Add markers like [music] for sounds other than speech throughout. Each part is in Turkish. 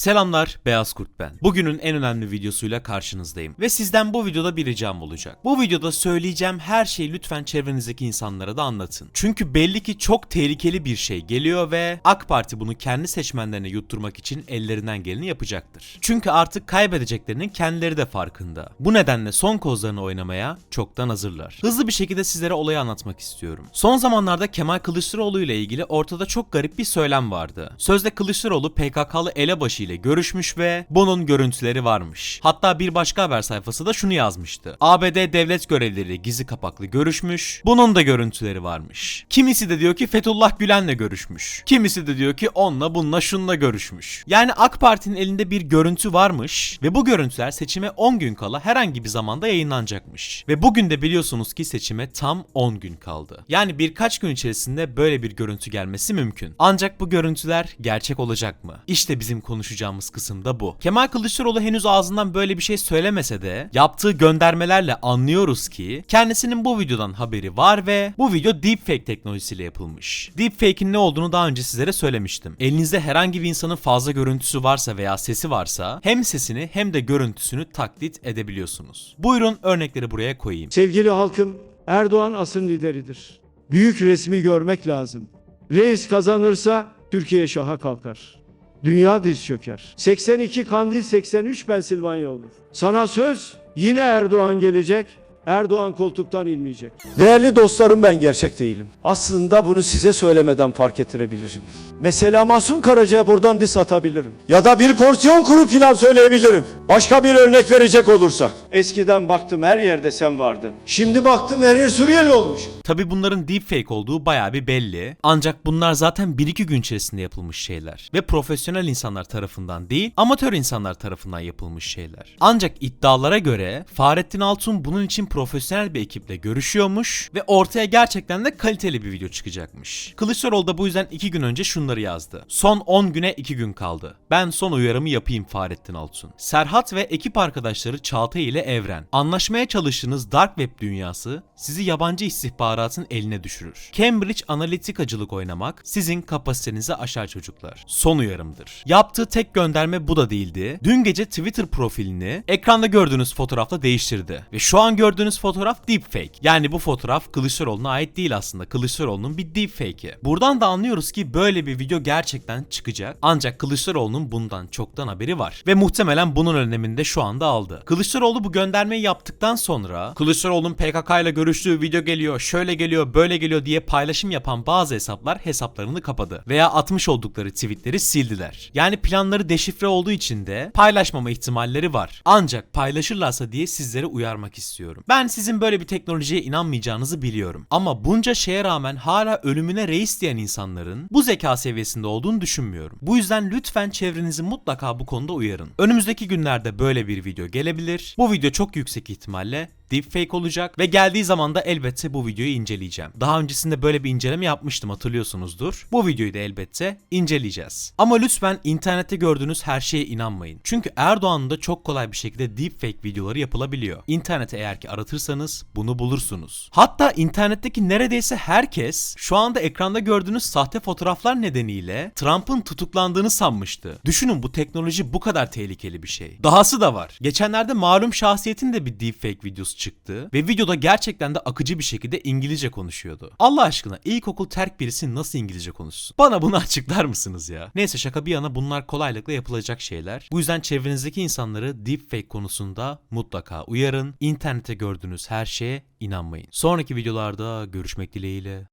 Selamlar, Beyaz Kurt ben. Bugünün en önemli videosuyla karşınızdayım. Ve sizden bu videoda bir ricam olacak. Bu videoda söyleyeceğim her şeyi lütfen çevrenizdeki insanlara da anlatın. Çünkü belli ki çok tehlikeli bir şey geliyor ve AK Parti bunu kendi seçmenlerine yutturmak için ellerinden geleni yapacaktır. Çünkü artık kaybedeceklerinin kendileri de farkında. Bu nedenle son kozlarını oynamaya çoktan hazırlar. Hızlı bir şekilde sizlere olayı anlatmak istiyorum. Son zamanlarda Kemal Kılıçdaroğlu ile ilgili ortada çok garip bir söylem vardı. Sözde Kılıçdaroğlu PKK'lı elebaşı ile görüşmüş ve bunun görüntüleri varmış. Hatta bir başka haber sayfası da şunu yazmıştı. ABD devlet görevlileriyle gizli kapaklı görüşmüş. Bunun da görüntüleri varmış. Kimisi de diyor ki Fethullah Gülen'le görüşmüş. Kimisi de diyor ki onunla bununla şunla görüşmüş. Yani AK Parti'nin elinde bir görüntü varmış ve bu görüntüler seçime 10 gün kala herhangi bir zamanda yayınlanacakmış. Ve bugün de biliyorsunuz ki seçime tam 10 gün kaldı. Yani birkaç gün içerisinde böyle bir görüntü gelmesi mümkün. Ancak bu görüntüler gerçek olacak mı? İşte bizim konuşacağımız kısım da bu. Kemal Kılıçdaroğlu henüz ağzından böyle bir şey söylemese de yaptığı göndermelerle anlıyoruz ki kendisinin bu videodan haberi var ve bu video deepfake teknolojisiyle yapılmış. Deepfake'in ne olduğunu daha önce sizlere söylemiştim. Elinizde herhangi bir insanın fazla görüntüsü varsa veya sesi varsa hem sesini hem de görüntüsünü taklit edebiliyorsunuz. Buyurun örnekleri buraya koyayım. Sevgili halkım, Erdoğan asın lideridir. Büyük resmi görmek lazım. Reis kazanırsa Türkiye şaha kalkar. Dünya diz çöker. 82 Kandil 83 Pensilvanya olur. Sana söz yine Erdoğan gelecek. Erdoğan koltuktan inmeyecek. Değerli dostlarım ben gerçek değilim. Aslında bunu size söylemeden fark ettirebilirim. Mesela Masum Karaca'ya buradan diss atabilirim. Ya da bir porsiyon kuru pilav söyleyebilirim. Başka bir örnek verecek olursak. Eskiden baktım her yerde sen vardın. Şimdi baktım her yer Suriyeli olmuş. Tabi bunların deepfake olduğu bayağı bir belli. Ancak bunlar zaten 1-2 gün içerisinde yapılmış şeyler. Ve profesyonel insanlar tarafından değil, amatör insanlar tarafından yapılmış şeyler. Ancak iddialara göre Fahrettin Altun bunun için profesyonel bir ekiple görüşüyormuş ve ortaya gerçekten de kaliteli bir video çıkacakmış. Kılıçdaroğlu da bu yüzden 2 gün önce şunları yazdı. Son 10 güne 2 gün kaldı. Ben son uyarımı yapayım Fahrettin Altun. Serhat ve ekip arkadaşları Çağatay ile Evren. Anlaşmaya çalıştığınız Dark Web dünyası sizi yabancı istihbaratın eline düşürür. Cambridge analitikacılık oynamak sizin kapasitenizi aşar çocuklar. Son uyarımdır. Yaptığı tek gönderme bu da değildi. Dün gece Twitter profilini ekranda gördüğünüz fotoğrafla değiştirdi. Ve şu an gördüğünüz fotoğraf deepfake. Yani bu fotoğraf Kılıçdaroğlu'na ait değil aslında. Kılıçdaroğlu'nun bir deepfake'i. Buradan da anlıyoruz ki böyle bir video gerçekten çıkacak. Ancak Kılıçdaroğlu'nun bundan çoktan haberi var. Ve muhtemelen bunun önemini de şu anda aldı. Kılıçdaroğlu bu göndermeyi yaptıktan sonra Kılıçdaroğlu'nun PKK ile görüştüğü video geliyor, şöyle geliyor, böyle geliyor diye paylaşım yapan bazı hesaplar hesaplarını kapadı. Veya atmış oldukları tweetleri sildiler. Yani planları deşifre olduğu için de paylaşmama ihtimalleri var. Ancak paylaşırlarsa diye sizlere uyarmak istiyorum. Ben sizin böyle bir teknolojiye inanmayacağınızı biliyorum. Ama bunca şeye rağmen hala ölümüne reis diyen insanların bu zeka seviyesinde olduğunu düşünmüyorum. Bu yüzden lütfen çevrenizi mutlaka bu konuda uyarın. Önümüzdeki günlerde böyle bir video gelebilir. Bu video çok yüksek ihtimalle deepfake olacak ve geldiği zaman da elbette bu videoyu inceleyeceğim. Daha öncesinde böyle bir inceleme yapmıştım hatırlıyorsunuzdur. Bu videoyu da elbette inceleyeceğiz. Ama lütfen internette gördüğünüz her şeye inanmayın. Çünkü Erdoğan'ın da çok kolay bir şekilde deepfake videoları yapılabiliyor. İnternete eğer ki aratırsanız bunu bulursunuz. Hatta internetteki neredeyse herkes şu anda ekranda gördüğünüz sahte fotoğraflar nedeniyle Trump'ın tutuklandığını sanmıştı. Düşünün bu teknoloji bu kadar tehlikeli bir şey. Dahası da var. Geçenlerde malum şahsiyetin de bir deepfake videosu çıktı ve videoda gerçekten de akıcı bir şekilde İngilizce konuşuyordu. Allah aşkına ilkokul terk birisi nasıl İngilizce konuşsun? Bana bunu [laughs] açıklar mısınız ya? Neyse şaka bir yana bunlar kolaylıkla yapılacak şeyler. Bu yüzden çevrenizdeki insanları deepfake konusunda mutlaka uyarın. İnternette gördüğünüz her şeye inanmayın. Sonraki videolarda görüşmek dileğiyle.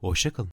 Hoşçakalın.